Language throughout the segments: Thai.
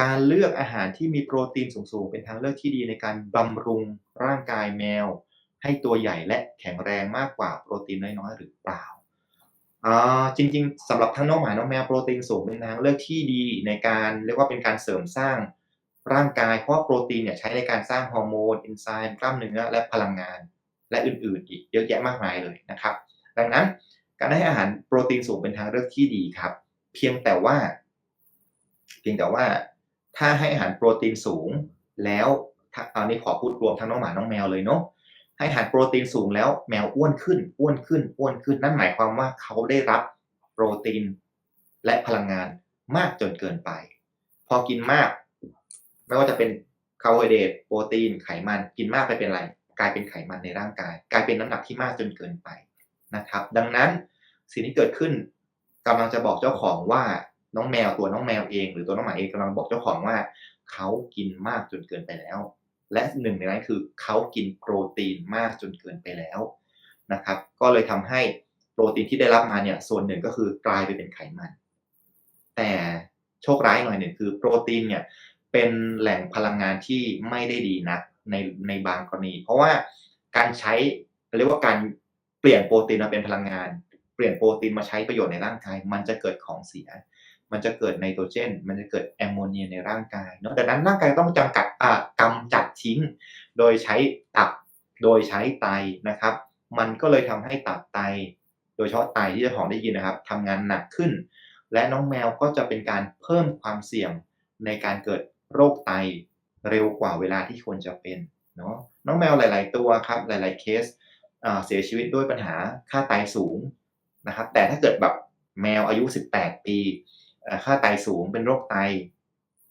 การเลือกอาหารที่มีโปรตีนสูงๆ เป็นทางเลือกที่ดีในการบำรุงร่างกายแมว ให้ตัวใหญ่และแข็งแรงมากกว่าโปรตีนน้อยๆหรือเปล่าอ่าจริงๆสำหรับทั้งน้องหมาน้องแมวโปรตีนสูงเป็นทางเลือกที่ดีในการเรียกว่าเป็นการเสริมสร้างร่างกายเพราะโปรตีนเนี่ยใช้ในการสร้างฮอร์โมนเอนไซม์กล้ามเนื้อและพลังงาน และอื่นๆ อีกเยอะแยะมากมายเลยนะครับ ดังนั้นการให้อาหารโปรตีนสูงเป็นทางเลือกที่ดีครับ เพียงแต่ว่า เพียงแต่ว่า ถ้าให้อาหารโปรตีนสูง แล้วถ้าอันนี้ขอพูดรวมทั้งน้องหมาน้องแมวเลยเนาะให้อาหารโปรตีนสูงแล้วแมวอ้วนขึ้น อ้วนขึ้น อ้วนขึ้น นั่นหมายความว่าเขาได้รับโปรตีนและพลังงานมากจนเกินไป พอกินมาก ไม่ว่าจะเป็นคาร์โบไฮเดรตโปรตีนไขมันกินมากไปเป็นอะไร กลายเป็นไขมันในร่างกาย กลายเป็นน้ำหนักที่มากจนเกินไปนะครับ ดังนั้นสิ่งที่เกิดขึ้นกำลังจะบอกเจ้าของว่า น้องแมวตัวน้องแมวเอง หรือตัวน้องหมาเองกำลังบอกเจ้าของว่าเขากินมากจนเกินไปแล้ว และหนึ่งในนั้นคือเขากินโปรตีนมากจนเกินไปแล้วนะครับ ก็เลยทำให้โปรตีนที่ได้รับมาเนี่ยส่วนหนึ่งก็คือกลายไปเป็นไขมัน แต่โชคร้ายหน่อยหนึ่งคือโปรตีนเนี่ยเป็นแหล่งพลังงานที่ไม่ได้ดีนักในในบางกรณี เพราะว่าการใช้เรียกว่าการเปลี่ยนโปรตีนมาเป็นพลังงาน เปลี่ยนโปรตีนมาใช้ประโยชน์ในร่างกาย มันจะเกิดของเสีย มันจะเกิดไนโตรเจน มันจะเกิดแอมโมเนียในร่างกายเนาะดังนั้นร่างกายต้องจำกัดอ่ากำจัดทิ้ง โดยใช้ตับ โดยใช้ไตนะครับ มันก็เลยทำให้ตับไต โดยเฉพาะไตที่เจ้าของได้ยินนะครับทำงานหนักขึ้น และน้องแมวก็จะเป็นการเพิ่มความเสี่ยงในการเกิดโรคไตเร็วกว่าเวลาที่ควรจะเป็นเนาะน้องแมวหลาย ๆ ตัวครับ หลาย ๆ เคสเสียชีวิตด้วยปัญหาค่าไตสูงนะครับ แต่ถ้าเกิดแบบแมวอายุ 18 ปี ค่าไตสูงเป็นโรคไต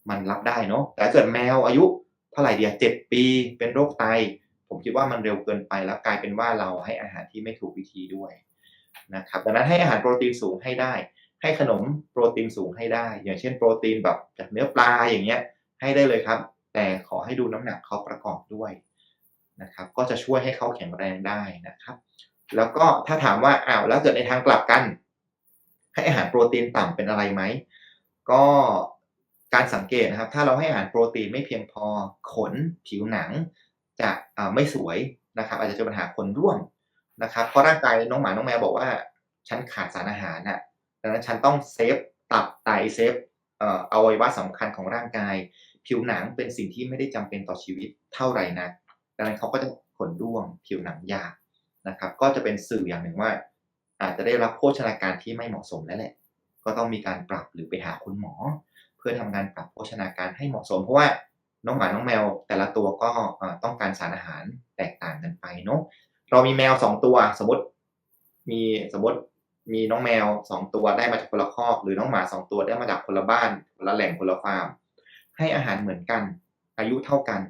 มันรับได้เนาะแต่เกิดแมวอายุเท่าไหร่เดียว7ปีเป็นโรคไต ผมคิดว่ามันเร็วเกินไปแล้วกลายเป็นว่าเราให้อาหารที่ไม่ถูกวิธีด้วยนะครับดังนั้นให้อาหารโปรตีนสูงให้ได้ ให้ขนมโปรตีนสูงให้ได้ อย่างเช่นโปรตีนแบบจากเนื้อปลาอย่างเงี้ยให้ได้เลยครับ แต่ขอให้ดูน้ำหนักเขาประกอบด้วยนะครับก็จะช่วยให้เขาแข็งแรงได้นะครับ แล้วก็ถ้าถามว่าอ้าวแล้วเกิดในทางกลับกัน ให้อาหารโปรตีนต่ำเป็นอะไรไหม ก็การสังเกตนะครับ ถ้าเราให้อาหารโปรตีนไม่เพียงพอขนผิวหนัง จะไม่สวยนะครับ อาจจะเจอปัญหาขนร่วงนะครับ เพราะร่างกายน้องหมาน้องแมวบอกว่าฉันขาดสารอาหารน่ะดังนั้นฉันต้องเซฟตับไตเซฟเอวัยวะสำคัญของร่างกาย ผิวหนังเป็นสิ่งที่ไม่ได้จำเป็นต่อชีวิตเท่าไหร่นักดังนั้นเขาก็จะขนร่วงผิวหนังยากนะครับ ก็จะเป็นสื่ออย่างหนึ่งว่า อาจจะได้รับโภชนาการที่ไม่เหมาะสมแล้วแหละ ก็ต้องมีการปรับหรือไปหาคุณหมอ เพื่อทำการปรับโภชนาการให้เหมาะสม เพราะว่าน้องหมาน้องแมว แต่ละตัวก็ต้องการสารอาหารแตกต่างกันไปเนาะเรามีแมวสองตัวสมมติมีสมมติมีน้องแมวสองตัวได้มาจากคนละคอกหรือน้องหมาสองตัวได้มาจากคนละบ้านคนละแหล่งคนละฟาร์มให้อาหารเหมือนกัน อายุเท่ากัน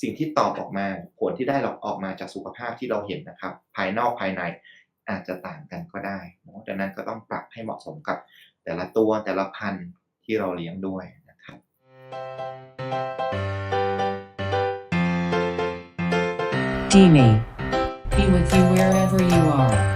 สิ่งที่ตอบออกมาผลที่ได้ออกมาจากสุขภาพที่เราเห็นนะครับ ภายนอกภายใน อาจจะต่างกันก็ได้เนาะดังนั้นก็ต้องปรับให้เหมาะสมกับแต่ละตัวแต่ละพันธุ์ที่เราเลี้ยงด้วยนะครับ Dini. Be with you wherever you are.